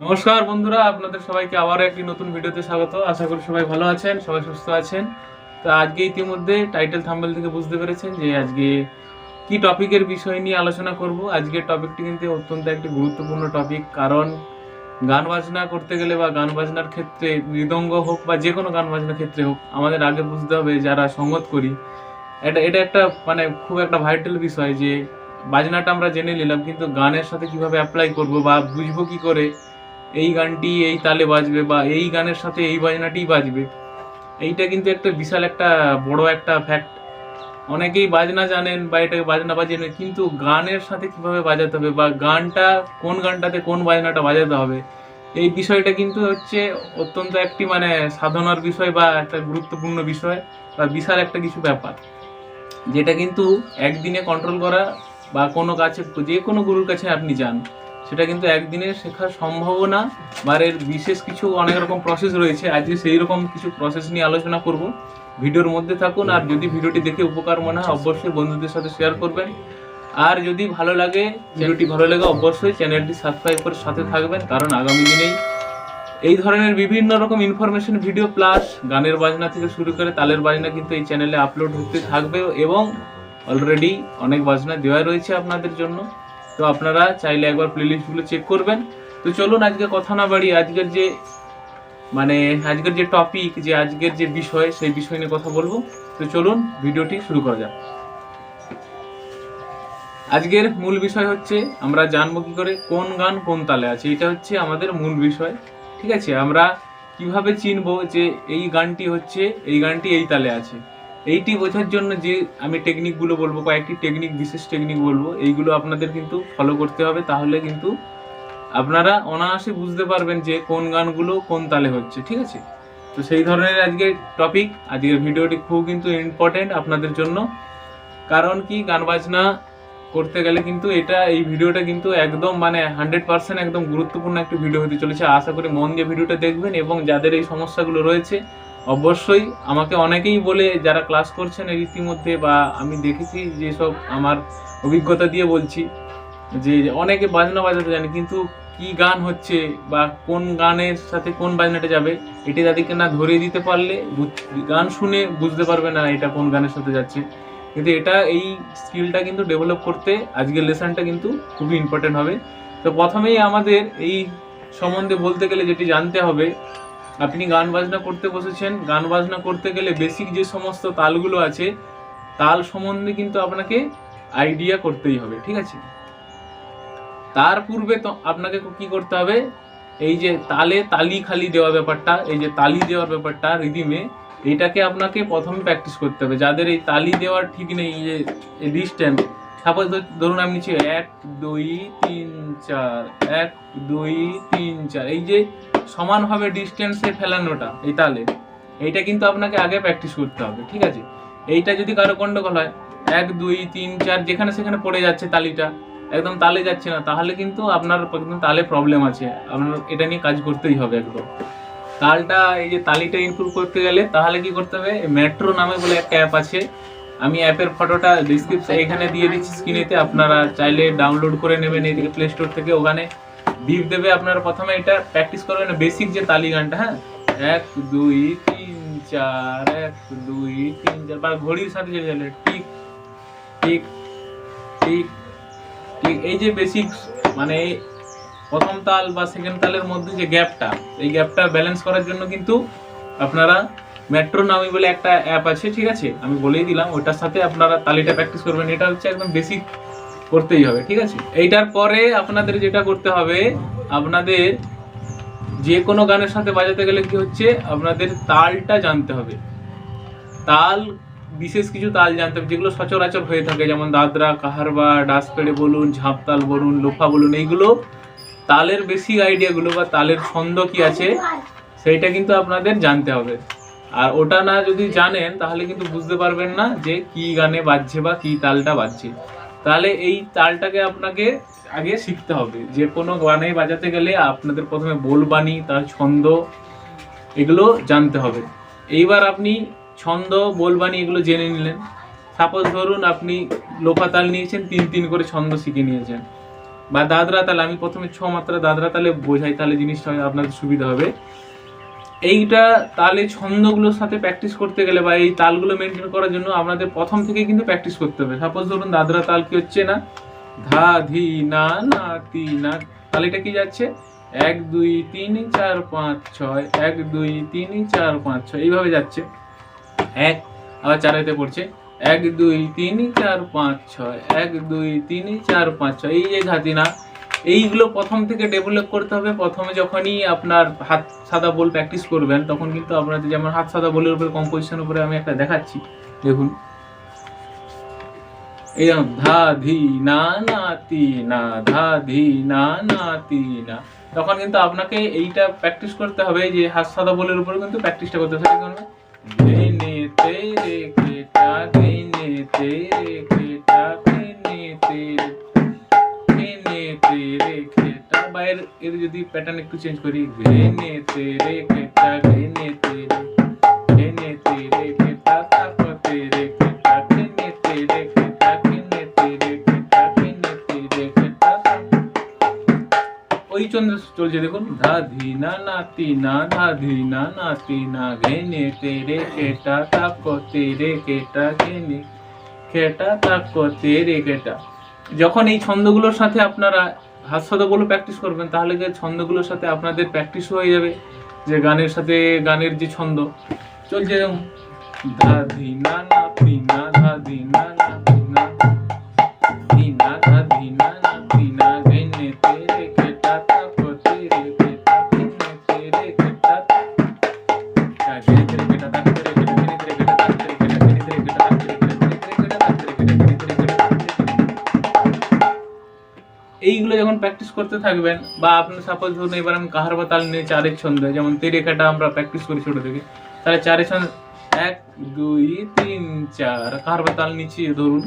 নমস্কার বন্ধুরা, আপনাদের সবাইকে আবারও একটি নতুন ভিডিওতে স্বাগত। আশা করি সবাই ভালো আছেন, সবাই সুস্থ আছেন। তো আজকে ইতিমধ্যে টাইটেল থাম্বেল থেকে বুঝতে পেরেছেন যে আজকে কি টপিকের বিষয় নিয়ে আলোচনা করব। আজকের টপিকটি কিন্তু অত্যন্ত একটি গুরুত্বপূর্ণ টপিক কারণ গান বাজনা করতে গেলে বা গান বাজনার ক্ষেত্রে মৃদঙ্গ হোক বা যে কোনো গান বাজনার ক্ষেত্রে হোক, আমাদের আগে বুঝতে হবে যারা সঙ্গত করি। এটা এটা একটা মানে খুব একটা ভাইটাল বিষয় যে বাজনাটা আমরা জেনে নিলাম, কিন্তু গানের সাথে কীভাবে অ্যাপ্লাই করব বা বুঝব কি করে এই গানটি এই তালে বাজবে বা এই গানের সাথে এই বাজনাটি বাজবে। এইটা কিন্তু একটা বিশাল একটা বড় একটা ফ্যাক্ট অনেকেই বাজনা জানেন বা এটাকে বাজনা বাজেন কিন্তু গানের সাথে কীভাবে বাজাতে হবে বা গানটা কোন গানটাতে কোন বাজনাটা বাজাতে হবে, এই বিষয়টা কিন্তু হচ্ছে অত্যন্ত একটি মানে সাধনার বিষয় বা একটা গুরুত্বপূর্ণ বিষয় বা বিশাল একটা কিছু ব্যাপার। যেটা কিন্তু একদিনে কন্ট্রোল করা বা কোনো কাছে, যে কোনো গুরুর কাছে আপনি যান। সেটা কিন্তু একদিনে শেখার সম্ভাবনা বা এর বিশেষ কিছু অনেক রকম প্রসেস রয়েছে। আজকে সেই রকম কিছু প্রসেস নিয়ে আলোচনা করব। ভিডিওর মধ্যে থাকুন, আর যদি ভিডিওটি দেখে উপকার মনে হয়, অবশ্যই বন্ধুদের সাথে শেয়ার করবেন। আর যদি ভালো লাগে, ভিডিওটি ভালো লাগে, অবশ্যই চ্যানেলটি সাবস্ক্রাইব করে সাথে থাকবেন। কারণ আগামী দিনেই এই ধরনের বিভিন্ন রকম ইনফরমেশন ভিডিও প্লাস গানের বাজনা থেকে শুরু করে তালের বাজনা কিন্তু এই চ্যানেলে আপলোড হতে থাকবে এবং অলরেডি অনেক বাজনা দেওয়া রয়েছে আপনাদের জন্য। তো আপনারা চাইলে একবার প্লেলিস্টগুলো চেক করবেন। তো চলুন আজকে কথা না বাড়ি আজকের যে মানে আজকের যে টপিক যে আজকের যে বিষয়, সেই বিষয় নিয়ে কথা বলব। তো চলুন ভিডিওটি শুরু করা যাক। আজকের মূল বিষয় হচ্ছে, আমরা জানব কি করে কোন গান কোন তালে আছে। এটা হচ্ছে আমাদের মূল বিষয়। ঠিক আছে? আমরা কীভাবে চিনবো যে এই গানটি হচ্ছে, এই গানটি এই তালে আছে? এইটি বোঝার জন্য যে আমি টেকনিকগুলো বলব, কয়েকটি টেকনিক বিশেষ টেকনিক বলব, এইগুলো আপনাদের কিন্তু ফলো করতে হবে। তাহলে কিন্তু আপনারা অনায়াসে বুঝতে পারবেন যে কোন গানগুলো কোন তালে হচ্ছে, ঠিক আছে? তো সেই ধরনের আজকে টপিক আজকের ভিডিওটি খুব কিন্তু ইম্পর্টেন্ট আপনাদের জন্য। কারণ কি, গান বাজনা করতে গেলে কিন্তু এটা, এই ভিডিওটা কিন্তু একদম মানে হান্ড্রেড পার্সেন্ট একদম গুরুত্বপূর্ণ একটি ভিডিও হতে চলেছে। আশা করি মন দিয়ে ভিডিওটা দেখবেন এবং যাদের এই সমস্যাগুলো রয়েছে অবশ্যই আমাকে অনেকেই বলে, যারা ক্লাস করছেন এর ইতিমধ্যে বা আমি দেখেছি যেসব আমার অভিজ্ঞতা দিয়ে বলছি, যে অনেকে বাজনা বাজাতে জানে, কিন্তু কি গান হচ্ছে বা কোন গানের সাথে কোন বাজনাটা যাবে, এটি তাদেরকে না ধরিয়ে দিতে পারলে গান শুনে বুঝতে পারবে না এটা কোন গানের সাথে যাচ্ছে। কিন্তু এটা এই স্কিলটা কিন্তু ডেভেলপ করতে আজকের লেসনটা কিন্তু খুবই ইম্পর্টেন্ট হবে। তো প্রথমেই আমাদের এই সম্বন্ধে বলতে গেলে যেটি জানতে হবে আপনি গান বাজনা করতে বসেছেন, গান বাজনা করতে গেলে বেসিক যে সমস্ত তালগুলো আছে, তাল সম্বন্ধে কিন্তু আপনাকে আইডিয়া করতেই হবে, ঠিক আছে? তার পূর্বে তো আপনাকে কি করতে হবে? এই যে তালে তালি খালি দেওয়া ব্যাপারটা, এই যে তালি দেওয়ার ব্যাপারটা রিদিমে এটাকে আপনাকে প্রথমে প্র্যাকটিস করতে হবে। যাদের এই তালি দেওয়ার ঠিক নেই, এই যে ডিস্টেন্স সাপোজ ধরুন আমি নিচ্ছি এক, দুই, তিন, চার, এক, দুই, তিন, চার, এই যে সমানভাবে ডিস্টেন্সে ফেলানোটা, এই তালে। এইটা কিন্তু আপনাকে আগে প্র্যাকটিস করতে হবে, ঠিক আছে? এইটা যদি কারও গন্ডগোল হয়, এক, দুই, তিন, চার, যেখানে সেখানে পড়ে যাচ্ছে তালিটা, একদম তালে যাচ্ছে না, তাহলে কিন্তু আপনার একদম তালে প্রবলেম আছে। আপনার এটা নিয়ে কাজ করতেই হবে একদম। তালটা, এই যে তালিটা ইমপ্রুভ করতে গেলে, তাহলে কি করতে হবে? মেট্রো নামে বলে একটা অ্যাপ আছে। আমি অ্যাপের ফটোটা ডিসক্রিপশন এখানে দিয়ে দিচ্ছি স্ক্রিনেতে আপনারা চাইলে ডাউনলোড করে নেবেন এইদিকে প্লে স্টোর থেকে। ওখানে বিপ দেবে আপনারা প্রথমে এটা প্র্যাকটিস করবেন বেসিক যে তালি গানটা হ্যাঁ? এক, দুই, তিন, চার, এক, দুই, তিন, চার, বা ঘড়ির সাথে চলে, টিক টিক টিক টিক, এই যে বেসিক মানে প্রথম তাল বা সেকেন্ড তালের মধ্যে যে গ্যাপটা এই গ্যাপটা ব্যালেন্স করার জন্য কিন্তু আপনারা মেট্রো নামি বলে একটা অ্যাপ আছে, ঠিক আছে? আমি বলেই দিলাম, ওটার সাথে আপনারা তালিটা প্র্যাকটিস করবেন। এটা হচ্ছে একদম বেসিক করতেই হবে, ঠিক আছে? এইটার পরে আপনাদের যেটা করতে হবে, আপনাদের যে কোনো গানের সাথে বাজাতে গেলে কি হচ্ছে? আপনাদের তালটা জানতে হবে। তাল, বিশেষ কিছু তাল জানতে হবে, যেগুলো সচরাচর হয়ে থাকে, যেমন দাদরা, কাহারবা, ডাসপেড়ে বলুন, ঝাঁপতাল বলুন, লোফা বলুন, এইগুলো তালের বেসিক আইডিয়াগুলো বা তালের ছন্দ কি আছে, সেইটা কিন্তু আপনাদের জানতে হবে। আর ওটা না যদি জানেন, তাহলে কিন্তু বুঝতে পারবেন না যে কি গানে বাজছে বা কি তালটা বাজছে। তাহলে এই তালটাকে আপনাকে আগে শিখতে হবে। যে কোনো গানে বাজাতে গেলে আপনাদের প্রথমে বোলবাণী, তার ছন্দ এগুলো জানতে হবে। এইবার আপনি ছন্দ, বোলবাণী এগুলো জেনে নিলেন। সাপোজ ধরুন আপনি লোফা তাল নিয়েছেন, তিন তিন করে ছন্দ শিখে নিয়েছেন। বা দাদরা তালে, আমি প্রথমে ছ মাত্রা দাদরা তালে বোঝাই তাহলে জিনিসটা আপনাদের সুবিধা হবে। এইটা তালে ছন্দগুলোর সাথে প্র্যাকটিস করতে গেলে বা এই তালগুলো মেনটেন করার জন্য আপনাদের প্রথম থেকে কিন্তু প্র্যাকটিস করতে হবে। সাপোজ ধরুন দাদরা তাল কি হচ্ছে না? ধা, ধি, না না, তি, না, তাহলে এটা কি যাচ্ছে? এক, দুই, তিন, চার, পাঁচ, ছয়, এক, দুই, তিন, চার, পাঁচ, ছয়, এইভাবে যাচ্ছে। এক, আবার চারাইতে পড়ছে। এক, দুই, তিন, চার, পাঁচ, ছয়, এক, দুই, তিন, চার, পাঁচ, ছয়, এই যে ঘাতি না এইগুলো প্রথম থেকে ডেভেলপ করতে হবে। প্রথমে যখনই আপনার হাত সাদা বল প্র্যাকটিস করবেন, তখন কিন্তু আপনাদের যেমন হাত সাদা বলের উপরে কম্পোজিশন উপরে আমি একটা দেখাচ্ছি। দেখুন। যেমন ধা, ধি, না না, তি, না, ধা, ধি, না না, তি, না। তখন কিন্তু আপনাকে এইটা প্র্যাকটিস করতে হবে যে হাত সাদা বলের উপরে কিন্তু প্র্যাকটিসটা করতে হবে। কারণ গে নে, তে, রে, কে, টা গে নে, তে, রে এর এর যদি প্যাটার্ন একটু চেঞ্জ করি, ঘেনে তে রে কেটা ঘেনে তে রে, ঘেনে তে রে কেটা তাপতে রে কেটা ঘেনে তে রে কেটা ঘেনে তে রে কেটা ঘেনে তে কেটা ওই চন্দ্র চলছে দেখুন। ধা, ধি, না না, তি, না, ধা, ধি, না না, তি, না, ঘেনে তে রে কেটা তাপতে রে কেটা ঘেনে কেটা তাপতে রে কেটা যখন এই ছন্দগুলোর সাথে আপনারা হাস্যদগুলো প্র্যাকটিস করবেন, তাহলে যে ছন্দগুলোর সাথে আপনাদের প্র্যাকটিস হয়ে যাবে, যে গানের সাথে গানের যে ছন্দ। চলছে যেমন ধা ধি না না ধা ধি না না ছন্দগুলো যখন প্র্যাকটিস করতে থাকবেন বা আপনি সাপোজ ধরুন এবার আমি কাহারবা তাল নিয়ে চারের ছন্দ যেমন তেরেখাটা আমরা প্র্যাকটিস করি ছোটো থেকে তাহলে চারের ছন্দ এক দুই তিন চার কাহারবা তাল নিচ্ছি ধরুন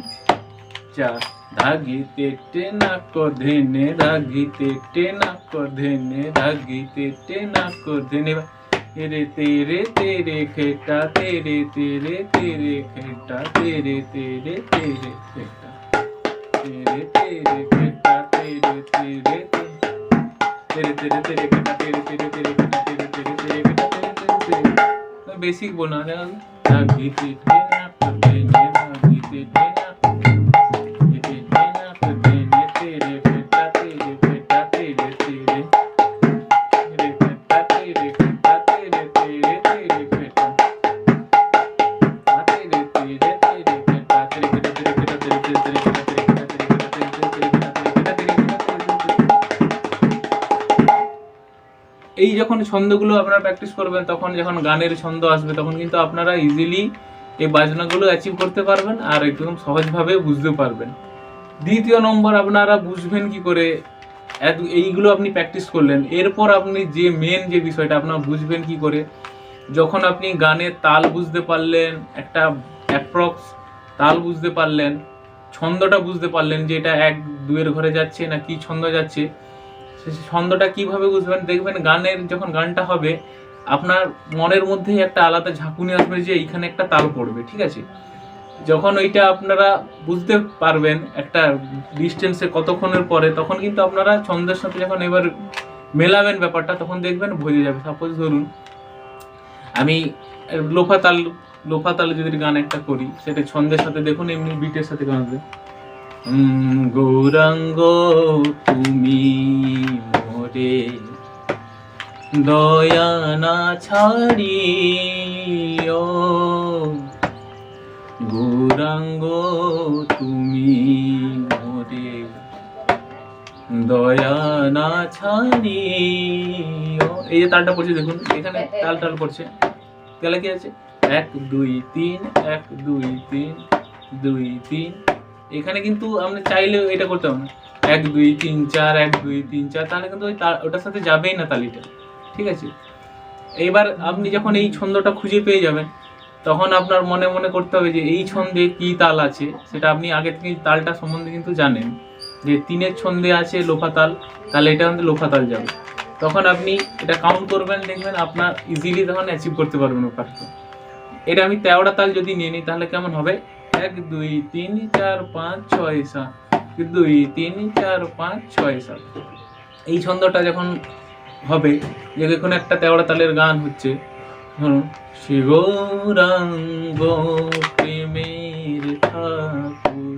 চার धागिते टेना को धेने धागिते टेना को धेने धागिते टेना को धेने तेरे तेरे तेरे खेटा तेरे तेरे तेरे खेटा तेरे तेरे तेरे खेटा तेरे तेरे तेरे तेरे बेटा तेरे तेरे तेरे बेटा तेरे तेरे तेरे बेटा तेरे तेरे तेरे बेसिक बोलना है ना देने धागी तेरे ना तेरे ना देने तेरे এই যখন ছন্দগুলো আপনারা প্র্যাকটিস করবেন, তখন যখন গানের ছন্দ আসবে, তখন কিন্তু আপনারা ইজিলি এই বাজনাগুলো অ্যাচিভ করতে পারবেন আর একদম সহজভাবে বুঝতে পারবেন। দ্বিতীয় নম্বর, আপনারা বুঝবেন কি করে? এইগুলো আপনি প্র্যাকটিস করলেন, এরপর আপনি যে মেন যে বিষয়টা, আপনারা বুঝবেন কি করে? যখন আপনি গানের তাল বুঝতে পারলেন, একটা অ্যাপ্রক্স তাল বুঝতে পারলেন, ছন্দটা বুঝতে পারলেন যে এটা এক, দুয়ের ঘরে যাচ্ছে না কি ছন্দ যাচ্ছে ছন্দটা কীভাবে বুঝবেন? দেখবেন গানের যখন গানটা হবে, আপনার মনের মধ্যেই একটা আলাদা ঝাঁকুনি আসবে যে এইখানে একটা তাল পড়বে, ঠিক আছে? যখন ওইটা আপনারা বুঝতে পারবেন একটা ডিস্টেন্সে কতক্ষণের পরে, তখন কিন্তু আপনারা ছন্দের সাথে যখন এবার মেলাবেন ব্যাপারটা, তখন দেখবেন বোঝা যাবে। সাপোজ ধরুন, আমি লোফা তাল লোফা তালে যদি গান একটা করি, সেটা ছন্দের সাথে দেখুন, এমনি বিটের সাথে গান গৌরাঙ্গ তুমি মোরে দয়া না ছাড়িও। গৌরাঙ্গ তুমি মোরে দয়া না ছাড়িও। এই যে তালটা পড়ছে দেখুন এখানে তাল টাল পড়ছে তাহলে কি আছে? এক দুই তিন এক দুই তিন দুই তিন এখানে কিন্তু আপনি চাইলেও এটা করতে হবে না। এক, দুই, তিন, চার, এক, দুই, তিন, চার, তাহলে কিন্তু ওই ওটার সাথে যাবেই না তালিটা। ঠিক আছে? এইবার আপনি যখন এই ছন্দটা খুঁজে পেয়ে যাবেন, তখন আপনার মনে মনে করতে হবে যে এই ছন্দে কি তাল আছে, সেটা আপনি আগে থেকে তালটা সম্বন্ধে কিন্তু জানেন। যে তিনের ছন্দে আছে লোফা তাল, তাহলে এটা কিন্তু লোফা তাল যাবে। তখন আপনি এটা কাউন্ট করবেন, দেখবেন আপনার ইজিলি তখন অ্যাচিভ করতে পারবেন ব্যাপারটা এটা আমি তেরোটা তাল যদি নিয়ে নিই, তাহলে কেমন হবে? এক দুই তিন চার পাঁচ ছয় সাত। দুই তিন চার পাঁচ ছয় সাত। এই ছন্দটা যখন হবে যে কোনো একটা তেওড়া তালের গান হচ্ছে ধরুন শ্রী গৌরাঙ্গ প্রেমের ঠাকুর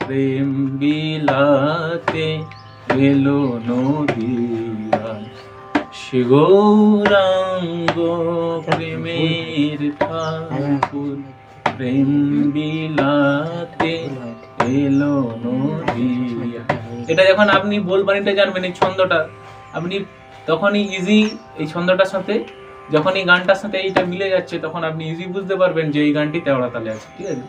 প্রেম বিলাতে এলো নদিয়া শ্রী গৌরাঙ্গ প্রেমের ঠাকুর প্রেম বিলাতে এলো নদিয়া। এটা যখন আপনি বোলবাণীটা জানবেন এই ছন্দটা, আপনি তখনই ইজি এই ছন্দটার সাথে যখন এই গানটার সাথে এইটা মিলে যাচ্ছে, তখন আপনি ইজি বুঝতে পারবেন যে এই গানটি তেওড়া তালে আছে, ঠিক আছে?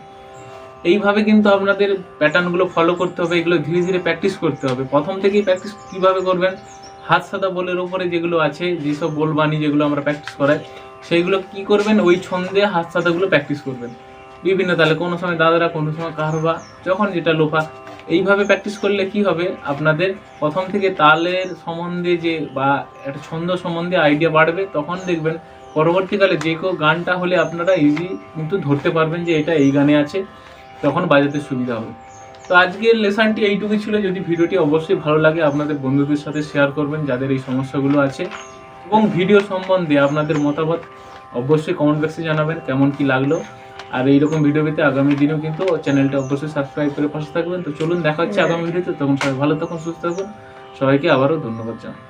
এইভাবে কিন্তু আপনাদের প্যাটার্নগুলো ফলো করতে হবে, এগুলো ধীরে ধীরে প্র্যাকটিস করতে হবে। প্রথম থেকেই প্র্যাকটিস কীভাবে করবেন? হাত সাদা বলের ওপরে যেগুলো আছে, যেসব বোলবাণী যেগুলো আমরা প্র্যাকটিস করাই, সেইগুলো কি করবেন? ওই ছন্দে হাত সাদাগুলো প্র্যাকটিস করবেন। বিভিন্ন তালে কোনো সময় দাদারা, কোনো সময় কারবা যখন যেটা লোফা এইভাবে প্র্যাকটিস করলে কি হবে? আপনাদের প্রথম থেকে তালের সম্বন্ধে যে বা একটা ছন্দ সম্বন্ধে আইডিয়া বাড়বে, তখন দেখবেন পরবর্তীকালে যে কেউ গানটা হলে আপনারা ইজি কিন্তু ধরতে পারবেন যে এটা এই গানে আছে, তখন বাজাতে সুবিধা হবে। তো আজকের লেসনটি এইটুকু ছিল। যদি ভিডিওটি অবশ্যই ভালো লাগে, আপনাদের বন্ধুদের সাথে শেয়ার করবেন, যাদের এই সমস্যাগুলো আছে। এবং ভিডিও সম্বন্ধে আপনাদের মতামত অবশ্যই কমেন্ট বক্সে জানাবেন, কেমন কি লাগল। আর এইরকম ভিডিও পেতে আগামী দিনেও কিন্তু চ্যানেলটা অবশ্যই সাবস্ক্রাইব করে পাশে থাকবেন। তো চলুন, দেখা হচ্ছে আগামী ভিডিওতে তখন সবাই ভালো থাকুন, সুস্থ থাকুন। সবাইকে আবারও ধন্যবাদ জানাই।